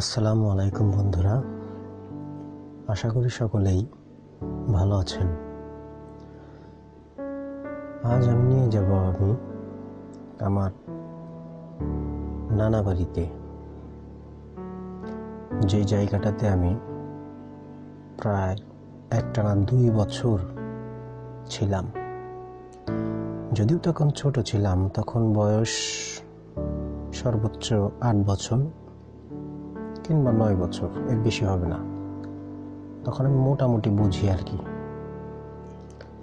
আসসালামু আলাইকুম বন্ধুরা। আশা করি সকলেই ভালো আছেন। আজ আমি নিয়ে যাব আমি আমার নানা বাড়িতে। যে জায়গাটাতে আমি প্রায় একটানা দুই বছর ছিলাম। যদিও তখন ছোট ছিলাম, তখন বয়স সর্বোচ্চ আট বছর। কিংবা নয় বছর, এর বেশি হবে না। তখন আমি মোটামুটি বুঝি আর কি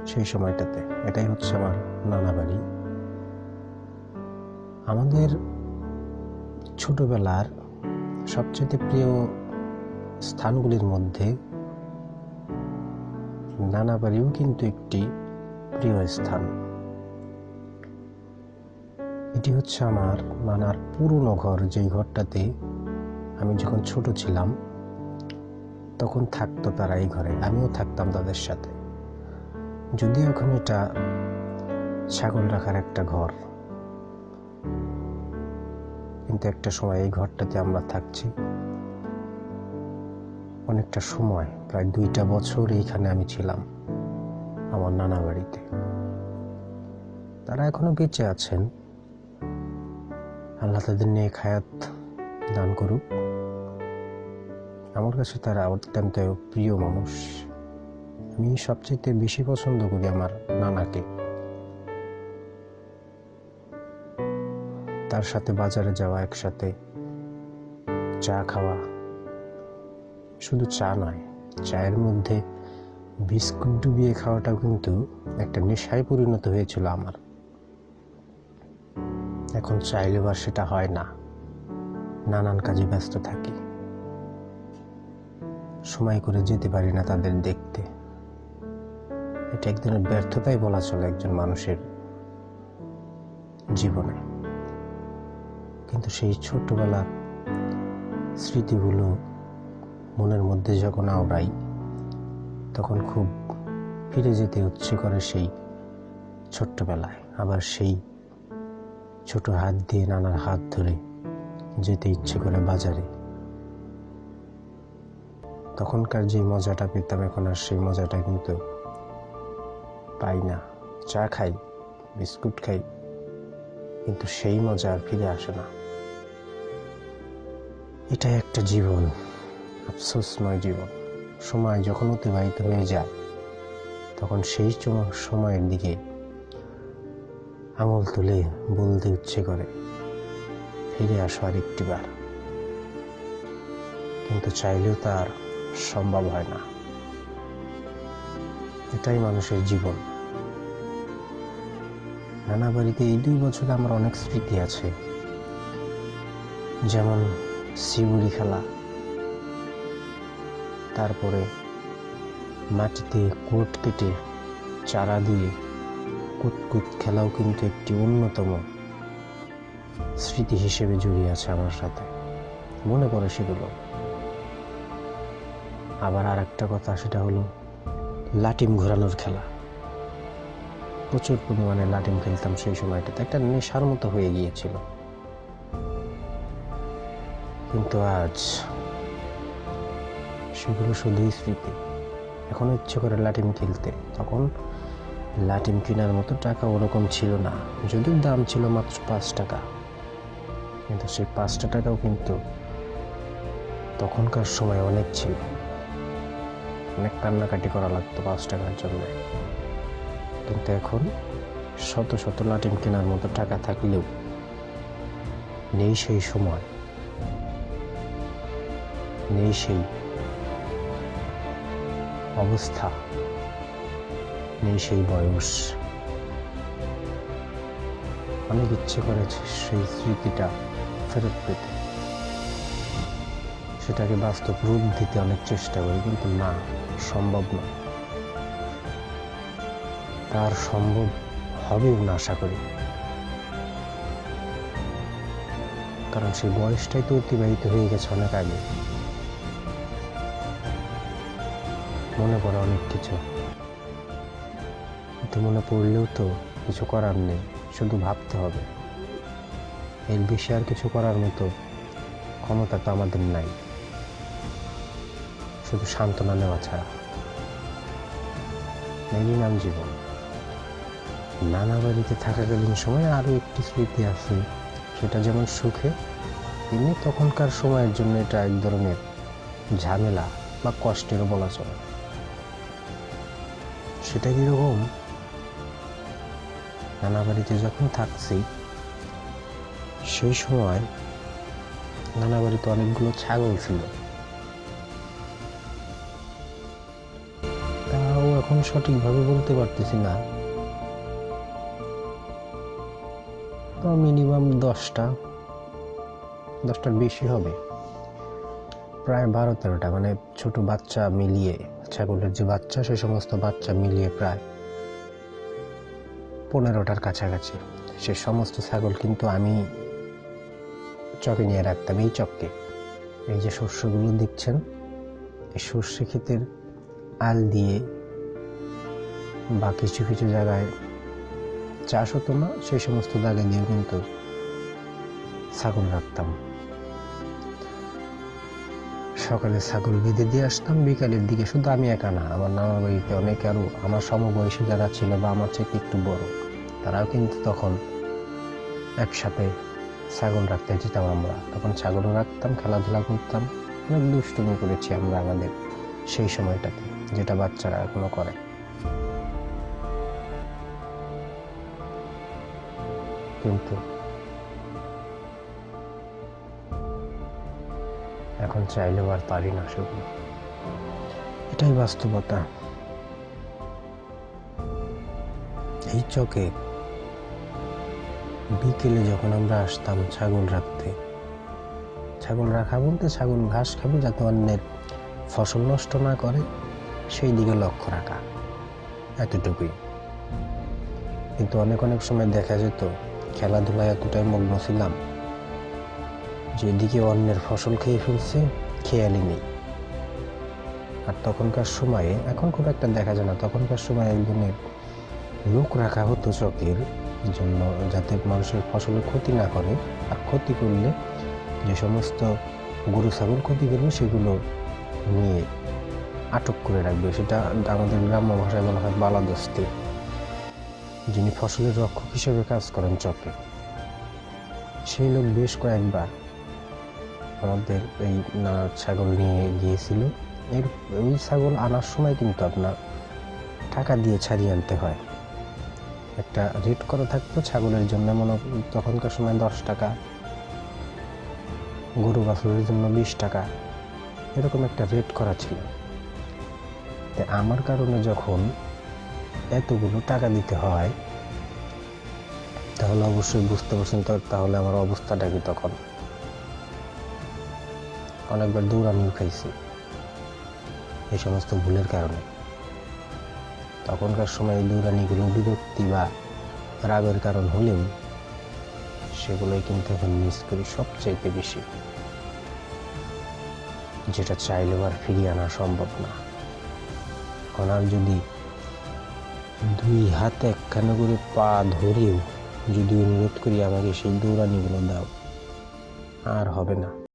সেই সময়টাতে। এটাই হচ্ছে আমার নানা বাড়ি। আমাদের ছোটবেলার সবচেয়ে প্রিয় স্থানগুলির মধ্যে নানা বাড়িও কিন্তু একটি প্রিয় স্থান। এটি হচ্ছে আমার নানার পুরনো ঘর, যেই ঘরটাতে আমি যখন ছোট ছিলাম, তখন থাকতো তারা এই ঘরে, আমিও থাকতাম তাদের সাথে। যদিও এখন এটা ছাগল রাখার একটা ঘর, কিন্তু একটা সময় এই ঘরটাতে আমরা থাকছি। অনেকটা সময়, প্রায় দুইটা বছর এইখানে আমি ছিলাম, আমার নানা বাড়িতে। তারা এখনও বেঁচে আছেন। আল্লাহ তাদের নিয়ে খায়াত দান করুক। আমার কাছে তারা অত্যন্ত প্রিয় মানুষ। আমি সবচেয়ে বেশি পছন্দ করি আমার নানাকে। তার সাথে বাজারে যাওয়া, একসাথে চা খাওয়া। শুধু চা নয়, চায়ের মধ্যে বিস্কুট ডুবিয়ে খাওয়াটাও কিন্তু একটা নেশায় পরিণত হয়েছিল আমার। এখন চাইলেও আর সেটা হয় না। নানান কাজে ব্যস্ত থাকি। সময় করে যেতে পারি না তাদের দেখতে। এটা এক ধরনের ব্যর্থতাই বলা চলে একজন মানুষের জীবনে। কিন্তু সেই ছোট্টবেলার স্মৃতিগুলো মনের মধ্যে যখন আওড়াই, তখন খুব ফিরে যেতে ইচ্ছে করে সেই ছোট্টবেলায়। আবার সেই ছোট হাত দিয়ে নানার হাত ধরে যেতে ইচ্ছে করে বাজারে। তখনকার যে মজাটা পেতাম, এখন আর সেই মজাটা কিন্তু পাই না। চা খাই, বিস্কুট খাই, কিন্তু সেই মজা আর ফিরে আসে না। এটাই একটা জীবন, আফসোসময় জীবন। সময় যখন অতিবাহিত হয়ে যায়, তখন সেই সময়ের দিকে আঙুল তুলে বলতে ইচ্ছে করে, ফিরে আসো আর একটিবার কিন্তু চাইলেও তার সম্ভব হয় না। এটাই মানুষের জীবন। নানা বাড়িতে এই দুই বছরে আমার অনেক স্মৃতি আছে। যেমন শিবুরি খেলা, তারপরে মাটিতে কোট কেটে চারা দিয়ে কুতকুত খেলাও কিন্তু একটি অন্যতম স্মৃতি হিসেবে জড়িয়ে আছে আমার সাথে। মনে পড়ে সেগুলো। আবার আর একটা কথা, সেটা হলো লাটিম ঘোরানোর খেলা। প্রচুর পরিমাণে লাটিম খেলতাম সেই সময়টাতে, একটা নেশার মতো হয়ে গিয়েছিল। কিন্তু আজ সেগুলো শুধুই স্মৃতি। এখন ইচ্ছে করে লাটিম খেলতে, তখন লাটিম কেনার মতো টাকা ওরকম ছিল না। যদিও দাম ছিল মাত্র পাঁচ টাকা। কিন্তু সেই পাঁচটা টাকাও কিন্তু তখনকার সময় অনেক ছিল। অনেক কান্নাকাটি করা লাগতো পাঁচ টাকার জন্য। কিন্তু এখন শত শত লাটিম কেনার মতো টাকা থাকলেও নেই সেই সময়। নেই সেই অবস্থা। নেই সেই বয়স। অনেক ইচ্ছে করেছে সেই স্মৃতিটা ফেরত পেতে। সেটাকে বাস্তব রূপ দিতে অনেক চেষ্টা করি, কিন্তু না, সম্ভব না। তার সম্ভব হবেও না আশা করি। কারণ সেই বয়সটাই তো অতিবাহিত হয়ে গেছে অনেক আগে। মনে পড়ে অনেক কিছু। কিন্তু মনে পড়লেও তো কিছু করার নেই, শুধু ভাবতে হবে। এর বেশি আর কিছু করার মতো ক্ষমতা তো আমাদের নাই। শুধু সান্ত্বনা নেওয়া ছাড়া। এরই নাম জীবন। নানা বাড়িতে থাকাকালীন সময় আরও একটি স্মৃতি আছে, সেটা যেমন সুখে, তেমনি তখনকার সময়ের জন্য এটা এক ধরনের ঝামেলা বা কষ্টেরও বলা চলে। সেটা কীরকম? নানা বাড়িতে যখন থাকছি, সেই সময় নানা বাড়িতে অনেকগুলো ছাগল ছিল। সঠিকভাবে বলতে পারতেছি না। তো মিনিমাম দশটা, দশটার বেশি হবে। প্রায় বারো তেরোটা মানে ছোট বাচ্চা মিলিয়ে, ছাগলের যে বাচ্চা, সে সমস্ত বাচ্চা মিলিয়ে প্রায় পনেরোটার কাছাকাছি। সে সমস্ত ছাগল কিন্তু আমি চকে নিয়ে রাখতাম এই চককে। এই যে শস্যগুলো দেখছেন, এই সর্ষে ক্ষেতের আল দিয়ে বা কিছু কিছু জায়গায় চাষ হতো না, সেই সমস্ত জায়গায় দিয়েও কিন্তু ছাগল রাখতাম। সকালে ছাগল বেঁধে দিয়ে আসতাম, বিকালের দিকে শুধু আমি একা না, আমার নানা বাড়িতে অনেক আরও আমার সমবয়সী যারা ছিল বা আমার থেকে একটু বড়, তারাও কিন্তু তখন একসাথে ছাগল রাখতে যেতাম আমরা। তখন ছাগলও রাখতাম, খেলাধুলা করতাম, অনেক দুষ্টুমি করেছি আমরা আমাদের সেই সময়টাতে, যেটা বাচ্চারা এখনও করে। কিন্তু এখন চাইলেও আর পারি না সেগুলো এটাই বাস্তবতা। এই চকে বিকেলে যখন আমরা আসতাম ছাগল রাখতে, ছাগল রাখা বলতে ছাগল ঘাস খাবে যাতে অন্যের ফসল নষ্ট না করে, সেই দিকে লক্ষ্য রাখা, এতটুকুই। কিন্তু অনেক অনেক সময় দেখা যেত খেলাধুলায় এতটাই মগ্ন ছিলাম যেদিকে অন্যের ফসল খেয়ে ফেলছে, খেয়ালই নেই। আর তখনকার সময়ে, এখন খুব একটা দেখা যায় না, তখনকার সময় একজনের লোক রাখা হতো চকের জন্য যাতে মানুষের ফসলের ক্ষতি না করে আর ক্ষতি করলে যে সমস্ত গরু, ছাগল ক্ষতি করবে সেগুলো নিয়ে আটক করে রাখবে। সেটা আমাদের গ্রাম্য ভাষায় বলা হয় বালাদস্তি। যিনি ফসলের রক্ষক হিসেবে কাজ করেন চকে সেই লোক বেশ কয়েকবার আমাদের এই নানা ছাগল নিয়ে গিয়েছিল। এর ওই ছাগল আনার সময় কিন্তু আপনার টাকা দিয়ে ছাড়িয়ে আনতে হয়। একটা রেট করা থাকতো ছাগলের জন্য, মনে তখনকার সময় দশ টাকা, গরু বাছুরের জন্য বিশ টাকা, এরকম একটা রেট করা ছিল। আমার কারণে যখন এতগুলো টাকা দিতে হয়, তাহলে অবশ্যই বুঝতে পারছেন তো, তাহলে আমার অবস্থাটা কি তখন? অনেকবার দৌড়ানিও খাইছি, এই সমস্ত ভুলের কারণে। তখনকার সময় এই দৌড়ানিগুলো বিরক্তি বা রাগের কারণ হলেও সেগুলোই কিন্তু এখন মিস করি সবচাইতে বেশি। যেটা চাইলেও আর ফিরিয়ে আনা সম্ভব না। এখন আর যদি দুই হাত একখানে করে পা ধরেও যদি অনুরোধ করি আমাকে সেই দৌড়ানিগুলো দাও, আর হবে না।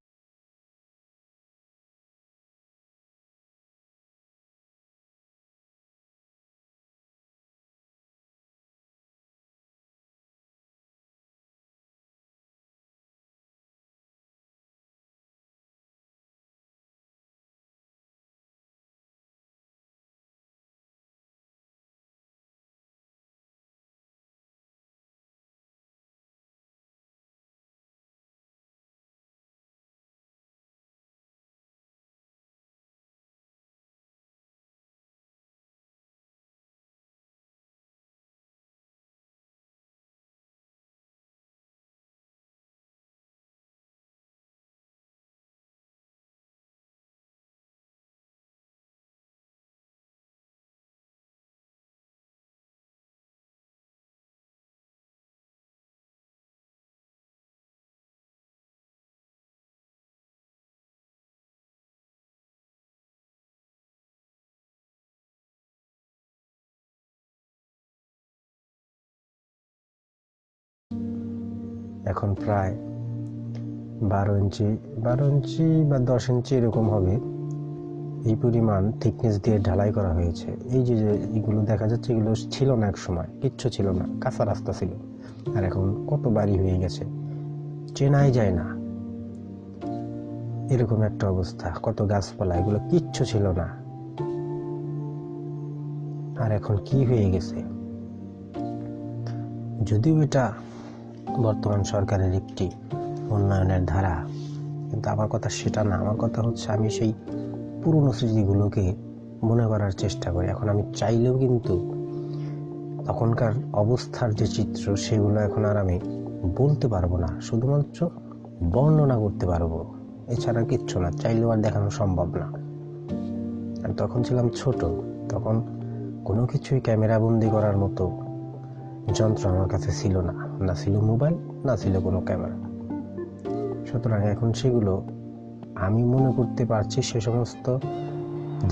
এখন প্রায় বারো ইঞ্চি বারো ইঞ্চি বা দশ ইঞ্চি এরকম হবে। এই পরিমাণ থিকনেস দিয়ে ঢালাই করা হয়েছে। এই যে এগুলো দেখা যাচ্ছে এগুলো ছিল না এক সময়, কিচ্ছু ছিল না, কাঁচা রাস্তা ছিল। আর এখন কত বাড়ি হয়ে গেছে, চেনাই যায় না। এরকম একটা অবস্থা, কত গাছপালা, এগুলো কিচ্ছু ছিল না। আর এখন কি হয়ে গেছে? যদিও এটা বর্তমান সরকারের একটি উন্নয়নের ধারা। কিন্তু আমার কথা সেটা না, আমার কথা হচ্ছে আমি সেই পুরনো স্মৃতিগুলোকে মনে করার চেষ্টা করি। এখন আমি চাইলেও কিন্তু তখনকার অবস্থার যে চিত্র, সেগুলো এখন আর আমি বলতে পারব না। শুধুমাত্র বর্ণনা করতে পারব। এছাড়া কিচ্ছু না, চাইলেও আর দেখানো সম্ভব না। আমি তখন ছিলাম ছোট, তখন কোনো কিছুই ক্যামেরা বন্দি করার মতো যন্ত্র আমার কাছে ছিল না। না ছিল মোবাইল, না ছিল কোনো ক্যামেরা। সুতরাং এখন সেগুলো আমি মনে করতে পারছি সে সমস্ত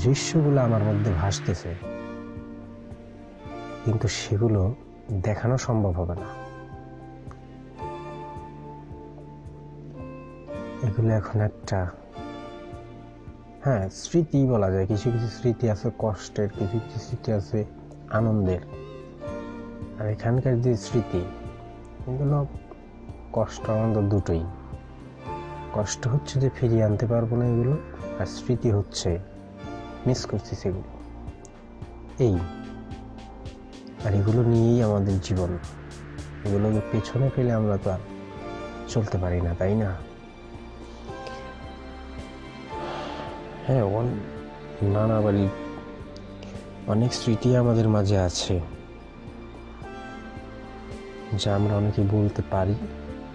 দৃশ্যগুলো আমার মধ্যে ভাসতেছে। কিন্তু সেগুলো দেখানো সম্ভব হবে না। এগুলো এখন একটা হ্যাঁ স্মৃতি বলা যায়। কিছু কিছু স্মৃতি আছে কষ্টের, কিছু কিছু স্মৃতি আছে আনন্দের। আর এখানকার যে স্মৃতি, এগুলো কষ্ট আনন্দ দুটোই। কষ্ট হচ্ছে যে ফিরিয়ে আনতে পারব না এগুলো, আর স্মৃতি হচ্ছে মিস করছি সেগুলো। এই। আর এগুলো নিয়েই আমাদের জীবন। এগুলোকে পেছনে ফেলে আমরা তো আর চলতে পারি না, তাই না? হ্যাঁ নানা বাড়ি অনেক স্মৃতি আমাদের মাঝে আছে। যা আমরা অনেকে বলতে পারি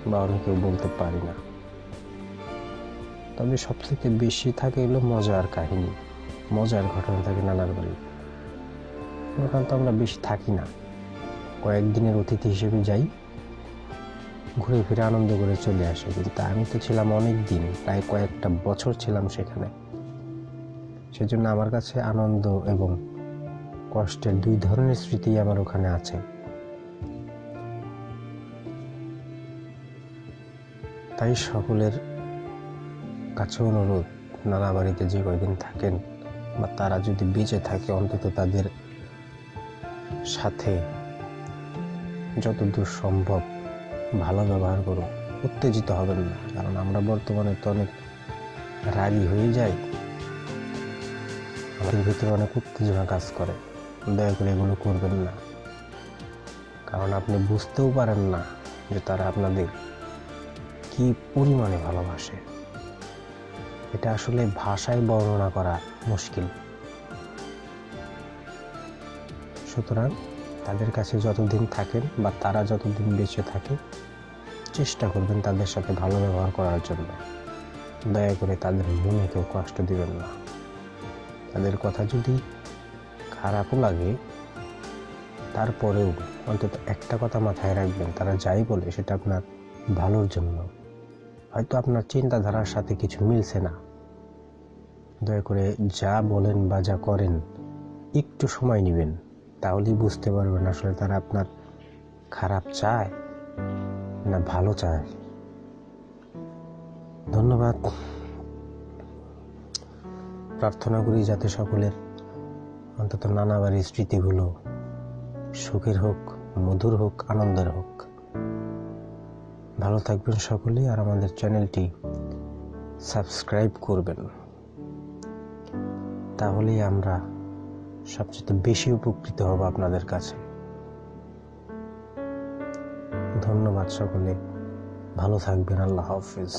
বা অনেকেও বলতে পারি না। তবে সবথেকে বেশি থাকে হলো মজার কাহিনী। মজার ঘটনা থাকে নানার বাড়ি। ওখানে তো আমরা বেশি থাকি না। কয়েকদিনের অতিথি হিসেবে যাই। ঘুরে ফিরে আনন্দ করে চলে আসে। কিন্তু আমি তো ছিলাম অনেক দিন প্রায় কয়েকটা বছর ছিলাম সেখানে। সেজন্য আমার কাছে আনন্দ এবং কষ্টের দুই ধরনের স্মৃতি আমার ওখানে আছে। তাই সকলের কাছে অনুরোধ, নানা বাড়িতে যে কয়দিন থাকেন বা তারা যদি বেঁচে থাকে, অন্তত তাদের সাথে যতদূর সম্ভব ভালো ব্যবহার করুন। উত্তেজিত হবেন না, কারণ আমরা বর্তমানে তো অনেক রাগী হয়ে যাই। আমাদের ভিতরে অনেক উত্তেজনা কাজ করে। দয়া করে এগুলো করবেন না। কারণ আপনি বুঝতেও পারেন না যে তারা আপনাদের কি পরিমাণে ভালোবাসে? এটা আসলে ভাষায় বর্ণনা করা মুশকিল। সুতরাং তাদের কাছে যতদিন থাকেন বা তারা যতদিন বেঁচে থাকে, চেষ্টা করবেন তাদের সাথে ভালো ব্যবহার করার জন্য। দয়া করে তাদের মনে কেউ কষ্ট দিবেন না। তাদের কথা যদি খারাপও লাগে, তারপরেও অন্তত একটা কথা মাথায় রাখবেন, তারা যাই বলে সেটা আপনার ভালোর জন্য। হয়তো আপনার চিন্তাধারার সাথে কিছু মিলছে না। দয়া করে যা বলেন বা যা করেন, একটু সময় নেবেন, তাহলেই বুঝতে পারবেন আসলে তারা আপনার খারাপ চায় না ভালো চায়। ধন্যবাদ। প্রার্থনা করি যাতে সকলের অন্তত নানা বাড়ির স্মৃতিগুলো সুখের হোক, মধুর হোক, আনন্দের হোক। ভালো থাকবেন সকলেই আর আমাদের চ্যানেলটি সাবস্ক্রাইব করবেন। তাহলেই আমরা সবচেয়ে বেশি উপকৃত হব আপনাদের কাছে। ধন্যবাদ সকলে। ভালো থাকবেন। আল্লাহ হাফিজ।